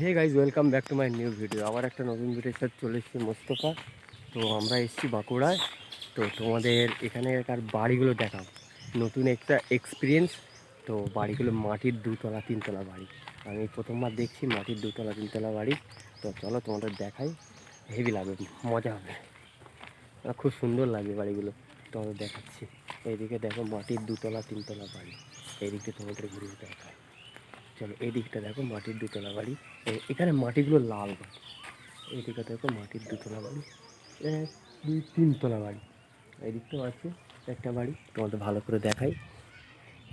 Hey guys welcome back to my new video আবার একটা নতুন ভিডিওর সাথে চলে এসেছি মোস্তফা। তো আমরা এসেছি বাঁকুড়ায়। তো তোমাদের এখানে এখানেকার বাড়িগুলো দেখাও নতুন একটা এক্সপিরিয়েন্স তো বাড়িগুলো মাটির দুতলা, তিনতলা বাড়ি। আমি প্রথমবার দেখছি মাটির দুতলা, তিনতলা বাড়ি। তো চলো তোমাদের দেখাই। হেভি লাগবে মজা হবে। খুব সুন্দর লাগবে বাড়িগুলো। তোমাদের দেখাচ্ছি। এইদিকে দেখো মাটির দুতলা, তিনতলা বাড়ি। এইদিকে তোমাদের ঘুরিয়ে দেখায় চলো এই দিকটা দেখো মাটির দুতলা বাড়ি। এখানে মাটিগুলো লাল বাড়ি। এই দিকটা দেখো মাটির দুতলা বাড়ি। এক, দুই, তিনতলা বাড়ি। এই দিকটাও আছে একটা বাড়ি। তোমাদের ভালো করে দেখাই।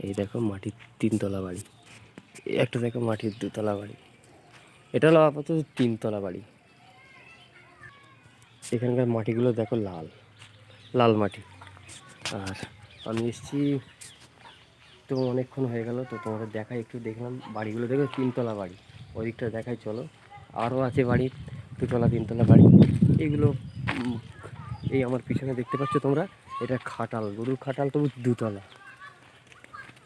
এই দেখো মাটির তিনতলা বাড়ি। একটা দেখো মাটির দুতলা বাড়ি। এটা হলো আপাতত তিনতলা বাড়ি। এখানকার মাটিগুলো দেখো লাল লাল মাটি। আর আমি এসেছি তো অনেকক্ষণ হয়ে গেল, তো তোমাদের দেখাই, একটু দেখলাম বাড়িগুলো। দেখো, তিনতলা বাড়ি। ওই দিকটা দেখাই, চলো। আরও আছে বাড়ি দুতলা তিনতলা বাড়ি। এগুলো এই আমার পিছনে দেখতে পাচ্ছ তোমরা? এটা খাটাল, গরুর খাটাল, তবু দুতলা।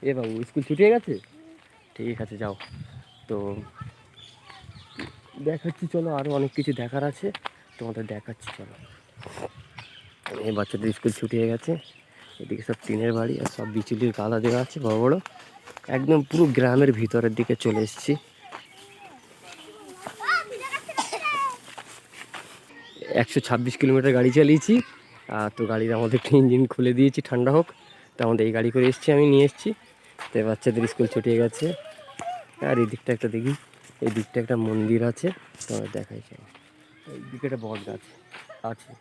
এ বাবু, স্কুল ছুটি হয়ে গেছে? ঠিক আছে, যাও। তো দেখাচ্ছি, চলো আরও অনেক কিছু দেখার আছে। তোমাদের দেখাচ্ছি, চলো। এই বাচ্চাদের স্কুল ছুটি হয়ে গেছে। এদিকে সব টিনের বাড়ি আর সব বিচুলির গালা দেওয়া আছে বড় বড়। একদম পুরো গ্রামের ভিতরের দিকে চলে এসেছি। একশো ছাব্বিশ কিলোমিটার গাড়ি চালিয়েছি, আর তো গাড়ির আমাদের ইঞ্জিন খুলে দিয়েছি, ঠান্ডা হোক। তো আমাদের এই গাড়ি করে এসেছি, আমি নিয়ে এসেছি। তো বাচ্চাদের স্কুল ছুটি হয়ে গেছে। আর এই দিকটা একটা দেখি, এই দিকটা একটা মন্দির আছে তোমার দেখাই এই দিকে একটা বট গাছ আছে।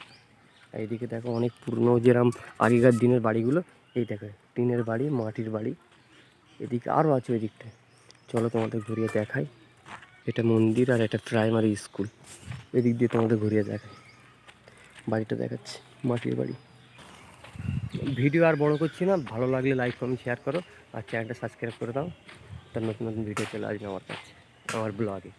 এইদিকে দেখো অনেক পুরনো যেরকম আগেকার দিনের বাড়িগুলো, এই দেখো, টিনের বাড়ি, মাটির বাড়ি, এদিকে আরও আছে ওই দিকটায় চলো তোমাদের ঘুরিয়ে দেখাই। এটা মন্দির আর এটা প্রাইমারি স্কুল এদিক দিয়ে তোমাদের ঘুরিয়ে দেখাই। বাড়িটা দেখাচ্ছি, মাটির বাড়ি। ভিডিও আর বড় করছি না, ভালো লাগলে লাইক কমেন্ট শেয়ার করো। আর চ্যানেলটা সাবস্ক্রাইব করে দাও। তার নতুন নতুন ভিডিও চলে আসবে আমার কাছে, আমার ব্লগে